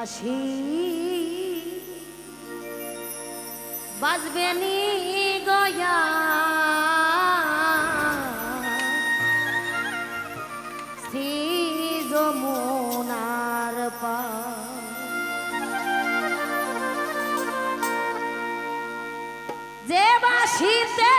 বাসি বাজবে নি গয়া। শ্রী যমুনার পা। যে বাসিতে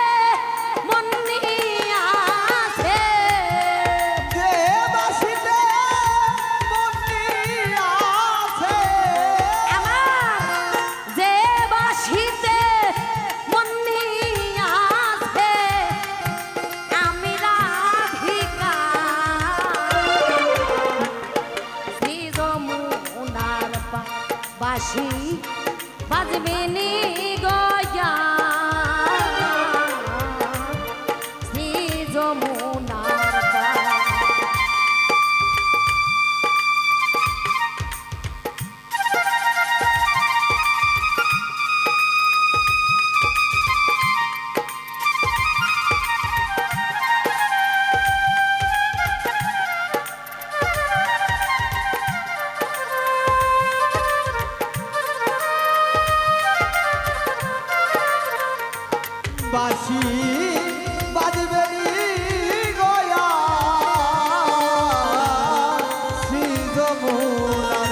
বাসি বাজবে গয়া। শ্রী যমুনার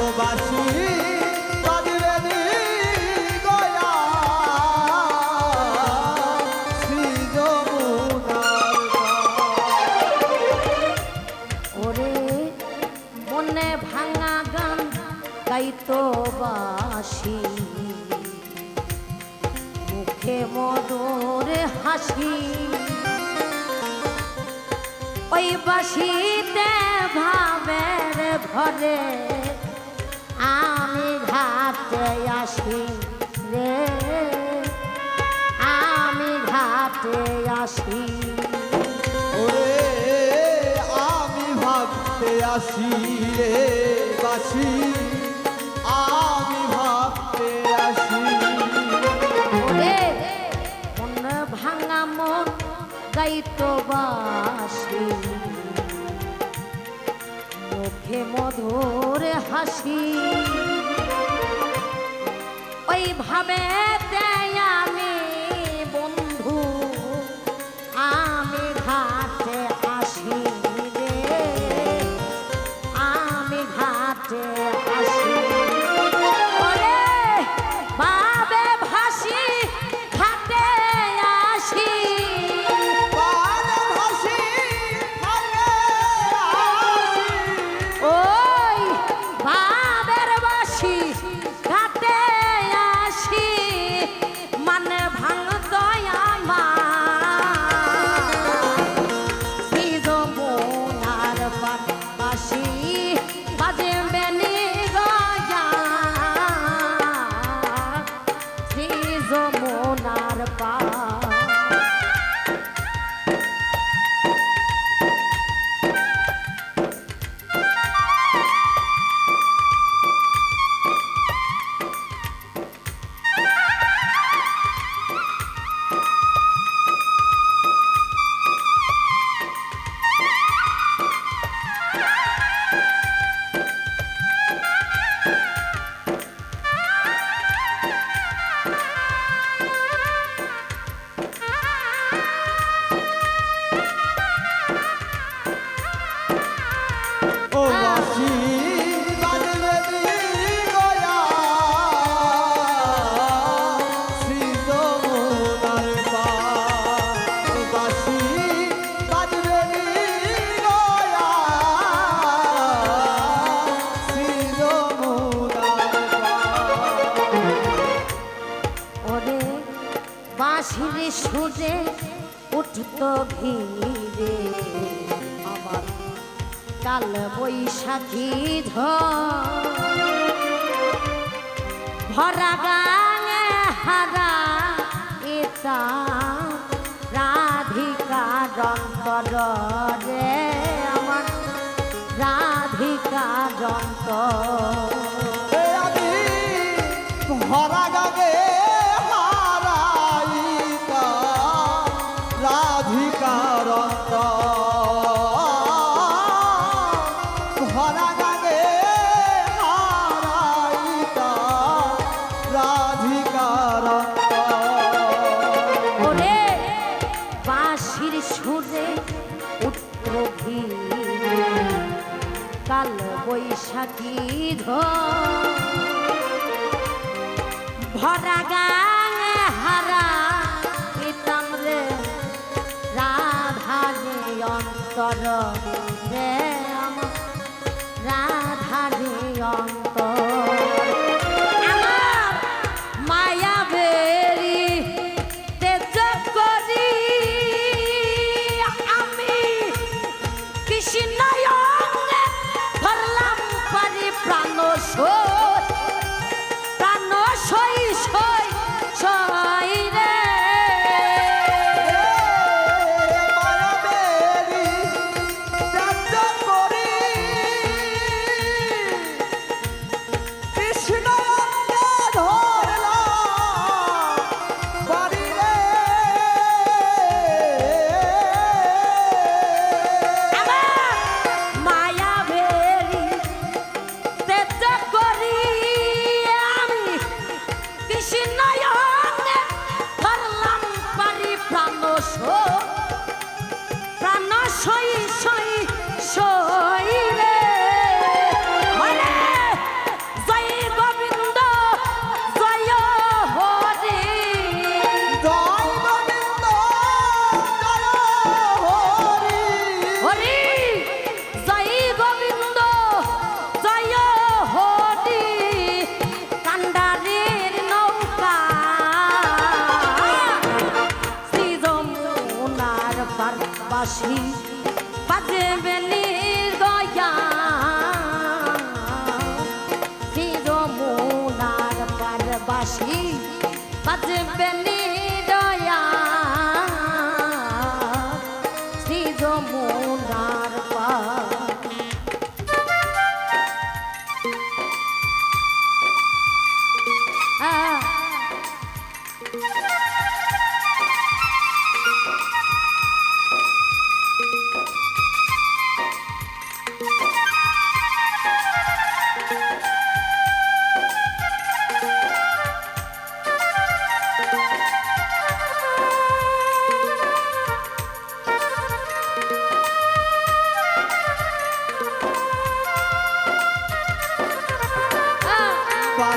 ও বাসি বাজবে গয়া। শ্রী যমুনার ওরে মনে ভাঙা গান গাইতো বাসি হাসি ওই বাসিতে ভাবের ঘরে আমি ঘাটে আসি রে। আমি ঘাটে আসি। আমি ভাবতে আসি রে বাসি। বাসি মুখে মধুর হাসি। ওই ভাবে বাঁশির সুরে উঠত ভিড়ে। আমার কাল বৈশাখী ভরা গানে হারা এটা রাধিকা যন্তর রে। আমার রাধিকা যন্তর কালো বৈশাখী ভরা গান হারা পিতাম রে রাধা রে অন্তর রে রাধা রে অন্তর বাসি বাজবে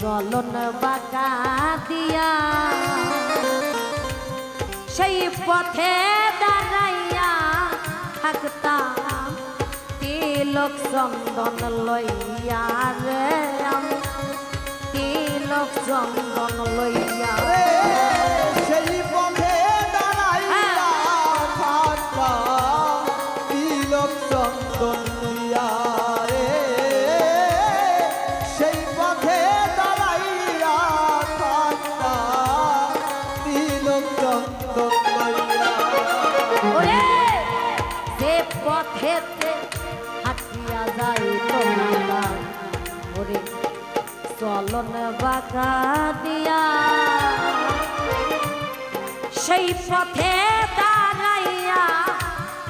জলন বাঁকা সেই পথে দাঁড়াইয়া থাকতাম তিলক চন্দন লইয়া রে তিলক চন্দন লইয়া রে খেতে হাটিয়া যাই তোমার। ওরে চলন বাঁকা দিয়া। সেই পথে দাঁড়াইয়া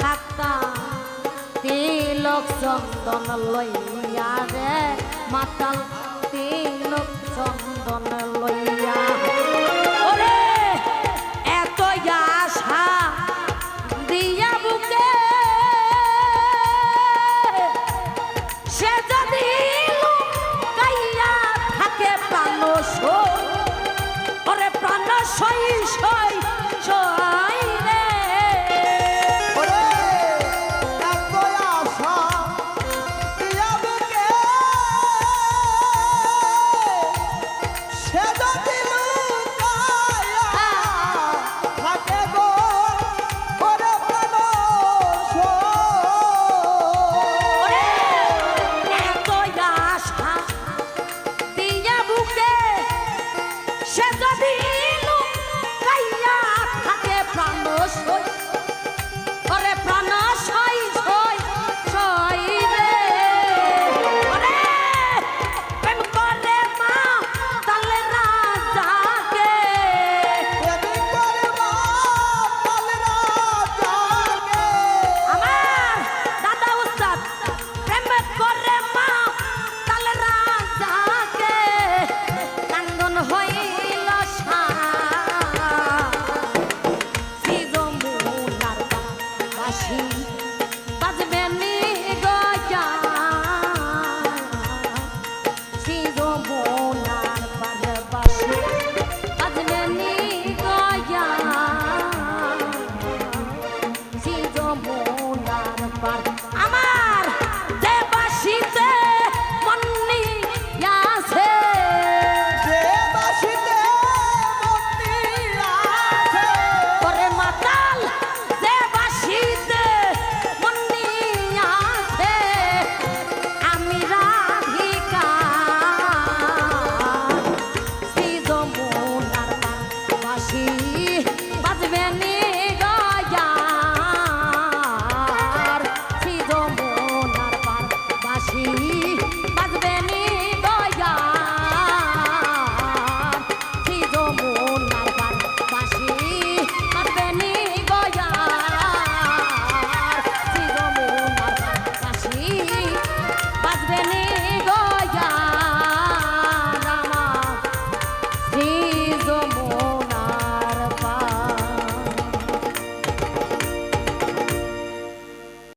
থাকতাম তিলক চন্দন লইয়া রে মাতাল তিলক চন্দন